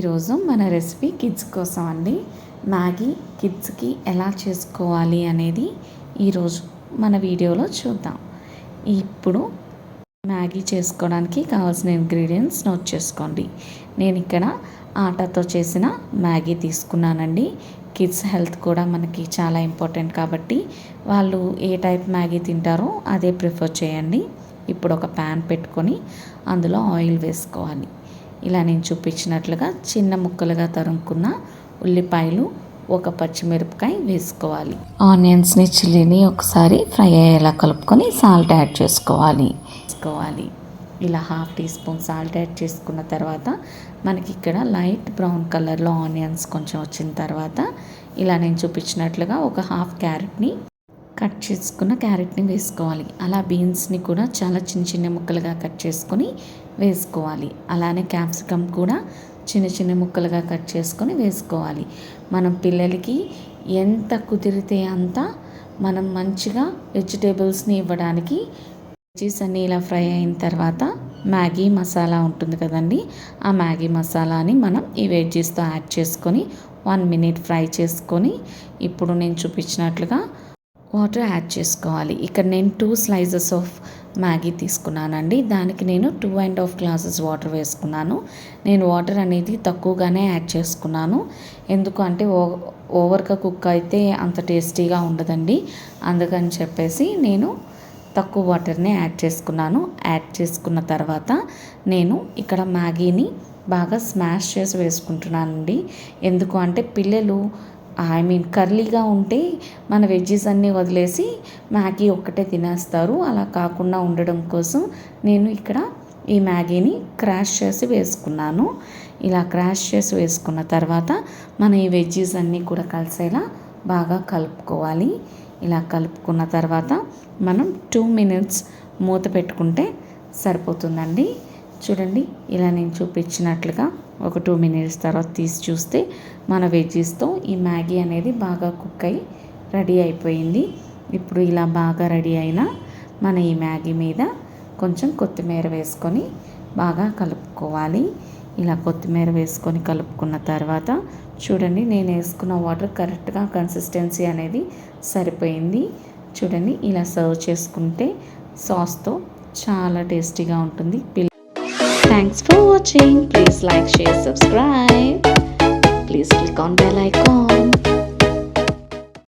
ఈరోజు మన recipe kids కోసం అండి. మ్యాగీ కిడ్స్కి ఎలా చేసుకోవాలి అనేది ఈరోజు మన వీడియోలో చూద్దాం. ఇప్పుడు మ్యాగీ చేసుకోవడానికి కావాల్సిన ఇంగ్రీడియంట్స్ నోట్ చేసుకోండి. నేను ఇక్కడ ఆటాతో చేసిన మ్యాగీ తీసుకున్నానండి. కిడ్స్ హెల్త్ కూడా మనకి చాలా ఇంపార్టెంట్ కాబట్టి వాళ్ళు ఏ టైప్ మ్యాగీ తింటారో అదే ప్రిఫర్ చేయండి. ఇప్పుడు ఒక ప్యాన్ పెట్టుకొని అందులో ఆయిల్ వేసుకోవాలి. ఇలా నేను చూపించినట్లుగా చిన్న ముక్కలుగా తరుముకున్న ఉల్లిపాయలు ఒక పచ్చిమిరపకాయ వేసుకోవాలి. ఆనియన్స్ని చిల్లీని ఒకసారి ఫ్రై అయ్యేలా కలుపుకొని సాల్ట్ యాడ్ చేసుకోవాలి. వేసుకోవాలి. ఇలా half teaspoon salt add చేసుకున్న తర్వాత మనకి ఇక్కడ లైట్ బ్రౌన్ కలర్లో ఆనియన్స్ కొంచెం వచ్చిన తర్వాత ఇలా నేను చూపించినట్లుగా ఒక హాఫ్ క్యారెట్ని కట్ చేసుకున్న క్యారెట్ని వేసుకోవాలి. అలా బీన్స్ని కూడా చాలా చిన్న చిన్న ముక్కలుగా కట్ చేసుకొని వేసుకోవాలి. అలానే క్యాప్సికమ్ కూడా చిన్న చిన్న ముక్కలుగా కట్ చేసుకొని వేసుకోవాలి. మనం పిల్లలకి ఎంత కుదిరితే అంత మనం మంచిగా వెజిటేబుల్స్ని ఇవ్వడానికి వెజీస్ అన్నీ ఇలా ఫ్రై అయిన తర్వాత మ్యాగీ మసాలా ఉంటుంది కదండి. ఆ మ్యాగీ మసాలాని మనం ఈ వెజ్జీస్తో యాడ్ చేసుకొని వన్ మినిట్ ఫ్రై చేసుకొని ఇప్పుడు నేను చూపించినట్లుగా వాటర్ యాడ్ చేసుకోవాలి. ఇక్కడ నేను టూ స్లైజెస్ ఆఫ్ మ్యాగీ తీసుకున్నానండి. దానికి నేను two and half glasses water వేసుకున్నాను. నేను వాటర్ అనేది తక్కువగానే యాడ్ చేసుకున్నాను. ఎందుకు అంటే ఓ ఓవర్గా కుక్ అయితే అంత టేస్టీగా ఉండదండి. అందుకని చెప్పేసి నేను తక్కువ వాటర్నే యాడ్ చేసుకున్నాను. యాడ్ చేసుకున్న తర్వాత నేను ఇక్కడ మ్యాగీని బాగా స్మాష్ చేసి వేసుకుంటున్నానండి. ఎందుకు అంటే పిల్లలు ఐ మీన్ కర్లీగా ఉంటే మన వెజ్జెస్ అన్నీ వదిలేసి మ్యాగీ ఒక్కటే తినేస్తారు. అలా కాకుండా ఉండడం కోసం నేను ఇక్కడ ఈ మ్యాగీని క్రాష్ చేసి వేసుకున్నాను. ఇలా క్రాష్ చేసి వేసుకున్న తర్వాత మన ఈ వెజ్జెస్ అన్నీ కూడా కలిసేలా బాగా కలుపుకోవాలి. ఇలా కలుపుకున్న తర్వాత మనం టూ మినిట్స్ మూత పెట్టుకుంటే సరిపోతుందండి. చూడండి ఇలా నేను చూపించినట్లుగా ఒక టూ మినిట్స్ తర్వాత తీసి చూస్తే మన వెజ్జీస్తో ఈ మ్యాగీ అనేది బాగా కుక్ అయి రెడీ అయిపోయింది. ఇప్పుడు ఇలా బాగా రెడీ అయిన మన ఈ మ్యాగీ మీద కొంచెం కొత్తిమీర వేసుకొని బాగా కలుపుకోవాలి. ఇలా కొత్తిమీర వేసుకొని కలుపుకున్న తర్వాత చూడండి నేను వేసుకున్న వాటర్ కరెక్ట్గా కన్సిస్టెన్సీ అనేది సరిపోయింది. చూడండి ఇలా సర్వ్ చేసుకుంటే సాస్తో చాలా టేస్టీగా ఉంటుంది. Thanks for watching. Please like, share, subscribe. Please click on bell icon.